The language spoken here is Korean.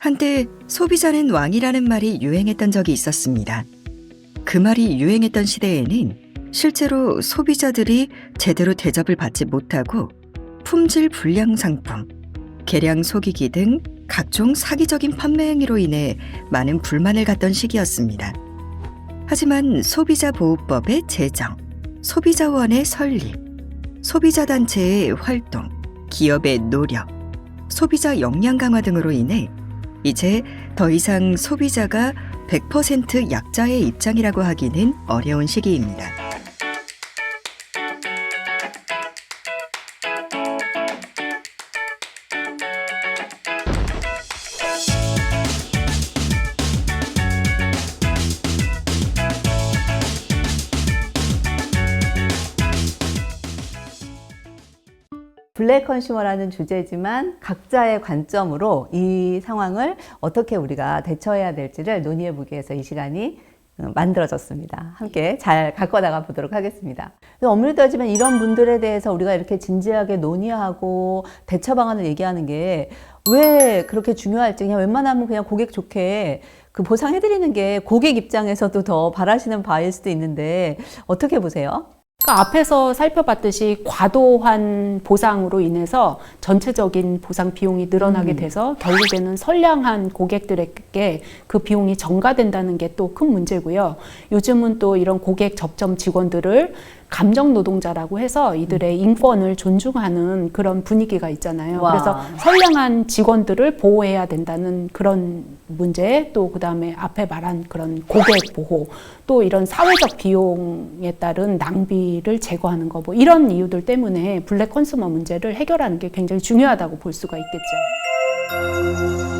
한때 소비자는 왕이라는 말이 유행했던 적이 있었습니다. 그 말이 유행했던 시대에는 실제로 소비자들이 제대로 대접을 받지 못하고 품질 불량 상품, 개량 속이기 등 각종 사기적인 판매 행위로 인해 많은 불만을 갖던 시기였습니다. 하지만 소비자보호법의 제정, 소비자원의 설립, 소비자단체의 활동, 기업의 노력, 소비자 역량 강화 등으로 인해 이제 더 이상 소비자가 100% 약자의 입장이라고 하기는 어려운 시기입니다. 블랙 컨슈머라는 주제지만 각자의 관점으로 이 상황을 어떻게 우리가 대처해야 될지를 논의해 보기 위해서 이 시간이 어, 만들어졌습니다. 함께 잘 갖고 나가 보도록 하겠습니다. 엄밀히 따지면 이런 분들에 대해서 우리가 이렇게 진지하게 논의하고 대처 방안을 얘기하는 게 왜 그렇게 중요할지 그냥 웬만하면 그냥 고객 좋게 그 보상해드리는 게 고객 입장에서도 더 바라시는 바일 수도 있는데 어떻게 보세요? 그러니까 앞에서 살펴봤듯이 과도한 보상으로 인해서 전체적인 보상 비용이 늘어나게 돼서 결국에는 선량한 고객들에게 그 비용이 전가된다는 게 또 큰 문제고요. 요즘은 또 이런 고객 접점 직원들을 감정 노동자라고 해서 이들의 인권을 존중하는 그런 분위기가 있잖아요. 와. 그래서 선량한 직원들을 보호해야 된다는 그런 문제, 또 그다음에 앞에 말한 그런 고객 보호, 또 이런 사회적 비용에 따른 낭비를 제거하는 거, 뭐 이런 이유들 때문에 블랙 컨슈머 문제를 해결하는 게 굉장히 중요하다고 볼 수가 있겠죠.